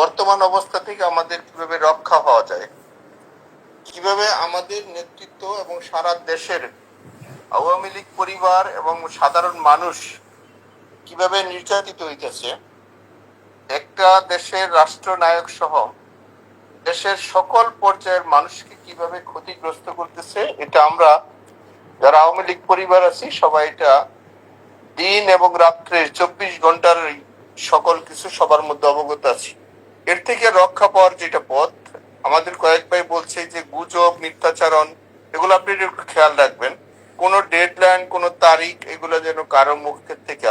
বর্তমান অবস্থা থেকে আমাদের কীভাবে রক্ষা হওয়া যায়, কীভাবে আমাদের নেতৃত্ব এবং সারা দেশের আওয়ামী লীগ পরিবার এবং সাধারণ মানুষ কীভাবে নির্যাতিত হইতেছে, একটা দেশের রাষ্ট্রনায়ক সহ দেশের সকল পর্যায়ের মানুষকে কীভাবে ক্ষতিগ্রস্ত করতেছে, এটা আমরা যারা আওয়ামী লীগ পরিবার আছি, সবাই এটা দিন এবং রাত্রে চব্বিশ ঘণ্টার সকল কিছু সবার মধ্যে অবগত আছি। এর থেকে রক্ষা পাওয়ার যেটা পথ, আমাদের কয়েক ভাই বলছে যে গুজব, মিথ্যাচারণ, এগুলো আপনি একটু খেয়াল রাখবেন। কোনো ডেডলাইন কোনো তারিখ, এগুলো যেন কারও মুখের থেকে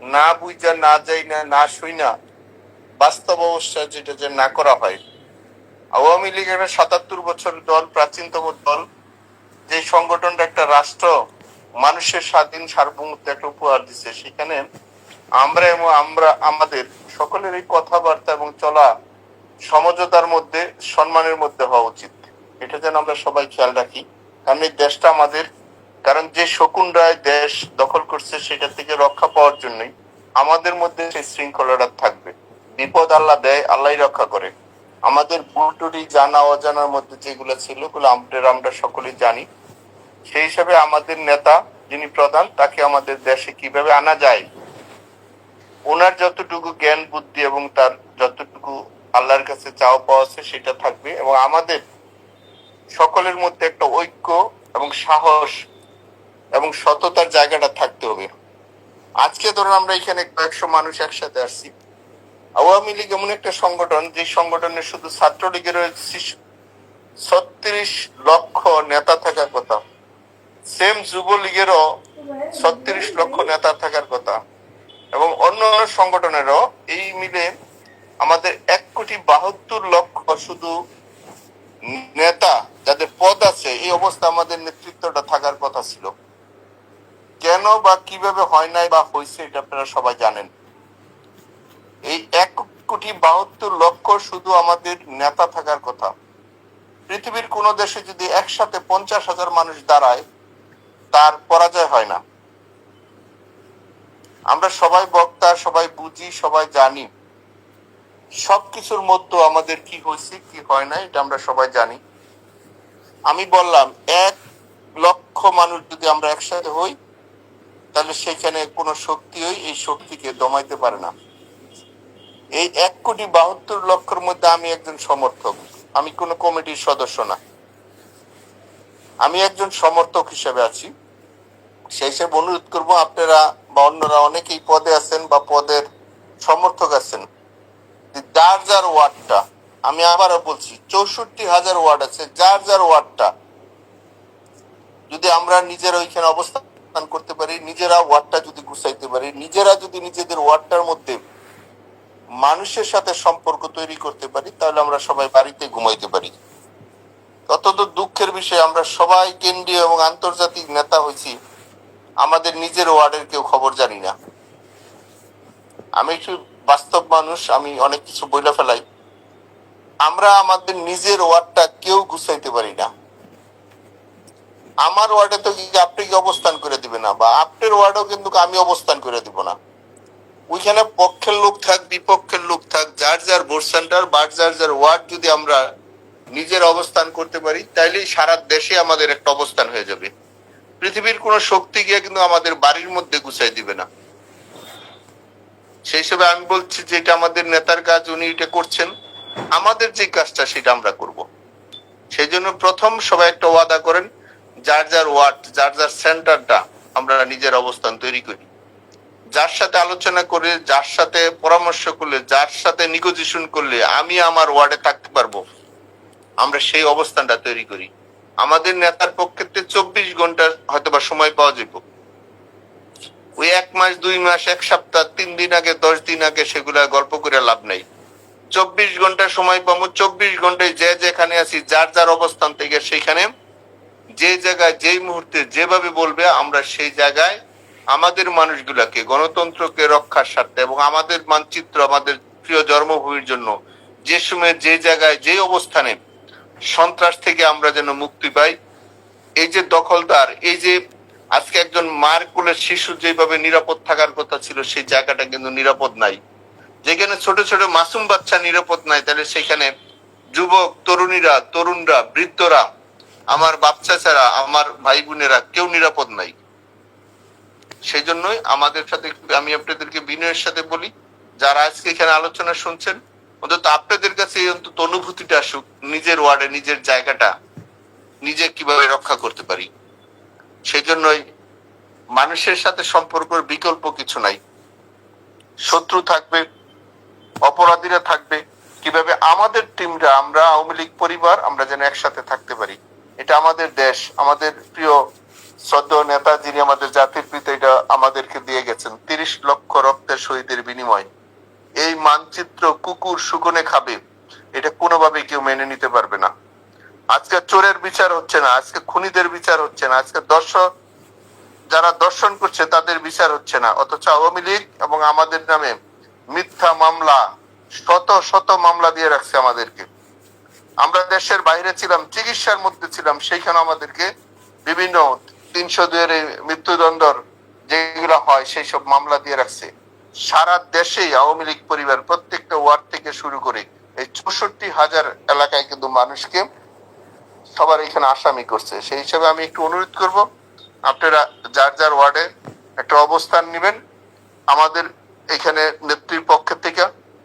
না বুঝা না যাই না না শুই না, বাস্তব অবস্থা যেটা যে না করা হয়। আওয়ামী লীগের সাতাত্তর বছর দল, প্রাচীনতম দল, যে সংগঠনটা একটা রাষ্ট্র, মানুষের স্বাধীন সার্বভৌমত্ব একটা উপহার দিচ্ছে সেখানে আমরা এবং আমরা, আমাদের সকলের এই কথাবার্তা এবং চলা সমঝোতার মধ্যে, সম্মানের মধ্যে হওয়া উচিত। এটা যেন আমরা সবাই খেয়াল রাখি। কারণ এই দেশটা আমাদের, কারণ যে শকুন রায় দেশ দখল করছে সেটা থেকে রক্ষা পাওয়ার জন্যই আমাদের মধ্যে সেই শৃঙ্খলাটা থাকবে। বিপদ আল্লাহ দেয়, আল্লাহই রক্ষা করে। আমাদের ভুলটুরি, জানা, অজানার মধ্যে যেগুলো ছিল, ওগুলো আমরা আমরা সকলেই জানি। সেই হিসাবে আমাদের নেতা যিনি প্রধান, তাকে আমাদের দেশে কীভাবে আনা যায় ওনার যতটুকু জ্ঞান, বুদ্ধি এবং তার যতটুকু আল্লাহর কাছে চাওয়া পাওয়া আছে সেটা থাকবে এবং আমাদের সকলের মধ্যে একটা ঐক্য এবং সাহস এবং সততার জায়গাটা থাকতে হবে। আজকে ধরুন আমরা এখানে কয়েকশো মানুষ একসাথে আসছি। আওয়ামী লীগ এমন একটা সংগঠন, যে সংগঠনের শুধু ছাত্রলীগের ছত্রিশ লক্ষ নেতা থাকার কথা। সেম যুবলীগেরও ছত্রিশ লক্ষ নেতা থাকার কথা। এবং অন্য সংগঠনেরও এই মিলে আমাদের এক কোটি বাহাত্তর লক্ষ শুধু নেতা যাদের পদ আছে, এই অবস্থা আমাদের নেতৃত্বটা থাকার কথা ছিল। কেন বা কীভাবে হয় নাই বা হয়েছে এটা আপনারা সবাই জানেন। এই এক কোটি বাহাত্তর লক্ষ শুধু আমাদের নেতা থাকার কথা। পৃথিবীর কোন দেশে যদি একসাথে পঞ্চাশ হাজার মানুষ দাঁড়ায়, তার পরাজয় হয় না। আমরা সবাই বক্তা, সবাই বুঝি, সবাই জানি। সবকিছুর মধ্যে আমাদের কি হয়েছে, কি হয় না এটা আমরা সবাই জানি। আমি বললাম, এক লক্ষ মানুষ যদি আমরা একসাথে হই, তাহলে সেখানে কোনো শক্তি হই এই শক্তিকে দমাইতে পারে না। এই এক কোটি বাহাত্তর লক্ষের মধ্যে আমি একজন সমর্থক। আমি কোনো কমিটির সদস্য না। আমি একজন সমর্থক হিসেবে আছি। সেই হিসেবে অনুরোধ করব আপনারা বা অন্যরা অনেকেই পদে আছেন বা পদের সমর্থক আছেন যার যার ওয়ার্ডটা, আমি আবারও বলছি, চৌষট্টি হাজার ওয়ার্ড আছে, যার যার ওয়ার্ডটা। যদি আমরা নিজের ওইখানে অবস্থান করতে পারি, নিজেরা ওয়ার্ডটা যদি গুছাইতে পারি, নিজেরা যদি নিজেদের ওয়ার্ডটার মধ্যে মানুষের সাথে সম্পর্ক তৈরি করতে পারি, তাহলে আমরা সবাই বাড়িতে ঘুমাইতে পারি। অত্যন্ত দুঃখের বিষয়, আমরা সবাই কেন্দ্রীয় এবং আন্তর্জাতিক নেতা হয়েছি। আমাদের নিজের ওয়ার্ডের কেউ খবর জানি না। আমি একটু বাস্তব মানুষ, আমি অনেক কিছু বইলা ফেলাই। আমরা আমাদের নিজের ওয়ার্ডটা কেউ গুছাইতে পারি না। আমার ওয়ার্ডে তো আপনি কি অবস্থান করে দিবে না? বা আপনার ওয়ার্ডেও কিন্তু আমি অবস্থান করে দিব না। ওইখানে পক্ষের লোক থাক, বিপক্ষের লোক থাক, যার যার ভোট সেন্টার বা যার যার ওয়ার্ড যদি আমরা নিজের অবস্থান করতে পারি, তাইলেই সারা দেশে আমাদের একটা অবস্থান হয়ে যাবে। পৃথিবীর কোন শক্তি গিয়ে কিন্তু আমাদের বাড়ির মধ্যে গুছাই দিবে না। সেই হিসেবে আমি বলছি যে এটা আমাদের নেতার কাজ, উনি এটা করছেন। আমাদের যে কাজটা সেটা আমরা করব। সেই জন্য প্রথম সবাই একটা ওয়াদা করেন, যার যার ওয়ার্ড, যার যার সেন্টারটা আমরা নিজের অবস্থান তৈরি করি। যার সাথে আলোচনা করে, যার সাথে পরামর্শ করলে, যার সাথে নিগোজিয়েশন করলে আমি আমার ওয়ার্ডে থাকতে পারব। আমরা সেই অবস্থানটা তৈরি করি। আমাদের নেতার পক্ষে চব্বিশ ঘণ্টার হয়তো বা সময় পাওয়া যাব ওই এক মাস, দুই মাস, এক সপ্তাহ, তিন দিন আগে, দশ দিন আগে সেগুলা গল্প করে লাভ নাই। চব্বিশ ঘণ্টা সময় পাবো, চব্বিশ ঘন্টায় যে যেখানে আছি, যার যার অবস্থান থেকে সেখানে যে জায়গায়, যেই মুহূর্তে যেভাবে বলবে, আমরা সেই জায়গায় আমাদের মানুষগুলাকে, গণতন্ত্রকে রক্ষার স্বার্থে এবং আমাদের মানচিত্র, আমাদের প্রিয় জন্মভূমির জন্য, যে সময়, যে জায়গায়, যে অবস্থানে সন্ত্রাস থেকে আমরা যেন মুক্তি পাই। এই যে দখলদার, এই যে আজকে একজন মার কোলের শিশু যেভাবে নিরাপদ থাকার কথা ছিল, সেই জায়গাটা কিন্তু নিরাপদ নাই। যেখানে ছোট ছোট মাসুম বাচ্চা নিরাপদ নাই, তাহলে সেখানে যুবক, তরুণীরা, তরুণরা, বৃদ্ধরা, আমার বাচ্চা ছাড়া, আমার ভাই বোনেরা কেউ নিরাপদ নাই। সেই জন্যই আমাদের সাথে, আমি আপনাদেরকে বিনয়ের সাথে বলি, যারা আজকে এখানে আলোচনা শুনছেন অন্তত আপনাদের কাছে অন্তত অনুভূতিটা আসুক, নিজের ওয়ার্ডে, নিজের জায়গাটা, নিজে কীভাবে রক্ষা করতে পারি। সেই জন্যই মানুষের সাথে সম্পর্কের বিকল্প কিছু নাই। শত্রু থাকবে, অপরাধীরা থাকবে। কীভাবে আমাদের টিমরা আমরা আওয়ামী লীগ পরিবার, আমরা যেন একসাথে থাকতে পারি। এটা আমাদের দেশ, আমাদের প্রিয় শ্রদ্ধেয় নেতা যিনি আমাদের জাতির পিতা, এটা আমাদেরকে দিয়ে গেছেন। তিরিশ লক্ষ রক্তের শহীদের বিনিময়। এই মানচিত্র কুকুর শুকনে খাবে, এটা কোনোভাবে কেউ মেনে নিতে পারবে না। আজকে চোরের বিচার হচ্ছে না, আজকে খুনিদের বিচার হচ্ছে না, আজকে দর্শক যারা দর্শন করছে তাদের বিচার হচ্ছে না। অথচ আওয়ামী লীগ এবং আমাদের নামে মিথ্যা মামলা, শত শত মামলা দিয়ে রাখছে আমাদেরকে। আমরা দেশের বাইরে ছিলাম, চিকিৎসার মধ্যে ছিলাম, সেইখানে আমাদেরকে বিভিন্ন তিনশো দুয়ের মৃত্যুদণ্ডর যেগুলো হয় সেই সব মামলা দিয়ে রাখছে। সারা দেশেই আওয়ামী লীগ পরিবার প্রত্যেকটা ওয়ার্ড থেকে শুরু করে এই চৌষট্টি হাজার এলাকায় কিন্তু মানুষকে সবার এখানে আসামি করছে। সেই হিসাবে আমি একটু অনুরোধ করব, আপনারা যার যার ওয়ার্ডে একটা অবস্থান নেবেন। আমাদের এখানে নেত্রীর পক্ষ থেকে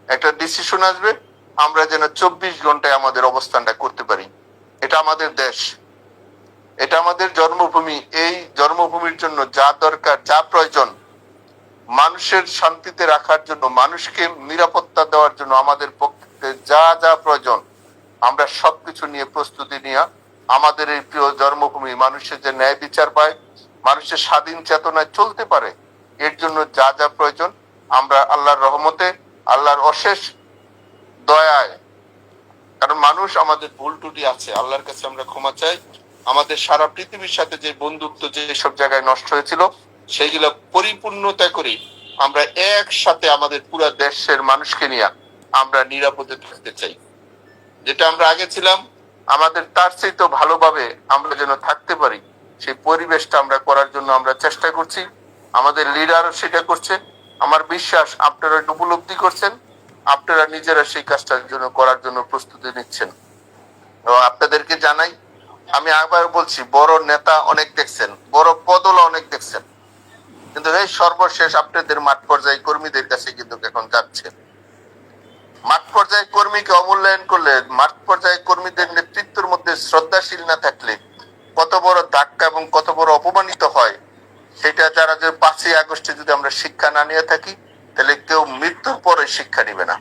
একটা ডিসিশন আসবে, আমরা যেন চব্বিশ ঘন্টায় আমাদের অবস্থানটা করতে পারি। এটা আমাদের দেশ। এটা আমাদের জন্মভূমি। এই জন্মভূমির জন্য যা দরকার, যা প্রয়োজন মানুষের শান্তিতে রাখার জন্য, মানুষকে নিরাপত্তা দেওয়ার জন্য আমাদের পক্ষে যা যা প্রয়োজন, আমরা সবকিছু নিয়ে প্রস্তুতি নিয়ে আমাদের এই প্রিয় জন্মভূমি মানুষের যে ন্যায় বিচার পায়, মানুষের স্বাধীন চেতনায় চলতে পারে, এর জন্য যা যা প্রয়োজন, আমরা আল্লাহর রহমতে, আল্লাহর অশেষ দয়ায়, কারণ মানুষ আমাদের ভুল ত্রুটি আছে, আল্লাহর কাছে আমরা ক্ষমা চাই, আমাদের সারা পৃথিবীর সাথে যে বন্ধুত্ব যে সব জায়গায় নষ্ট হয়েছিল সেইগুলো পরিপূর্ণতা করে আমরা একসাথে আমাদের পুরো দেশের মানুষকে নিয়ে আমরা নিরাপদে থাকতে চাই। যেটা আমরা আগে ছিলাম, আমাদের তার চেয়ে তো ভালোভাবে আমরা যেন থাকতে পারি, সেই পরিবেশটা আমরা করার জন্য আমরা চেষ্টা করছি। আমাদের লিডারও সেটা করছে। আমার বিশ্বাস আপনারা উপলব্ধি করছেন, আপনারা নিজেরা সেই কাজটার জন্য করার জন্য প্রস্তুতি নিচ্ছেন। আপনাদেরকে জানাই, আমি আবার বলছি, বড় নেতা অনেক দেখছেন, বড় পদলা অনেক দেখছেন। কিন্তু এই সর্বশেষ আপনাদের মাঠ পর্যায়ে কর্মীদের কাছে কিন্তু এখন যাচ্ছে। মাঠ পর্যায়ে কর্মীকে অমূল্যায়ন করলে, মাঠ পর্যায়ে কর্মীদের নেতৃত্বের মধ্যে শ্রদ্ধাশীল না থাকলে কত বড় ধাক্কা এবং কত বড় অপমানিত হয়, সেটা যারা যে পাঁচই আগস্টে যদি আমরা শিক্ষা না নিয়ে থাকি, তাহলে কেউ মৃত্যুর পরে শিক্ষা নিবে না।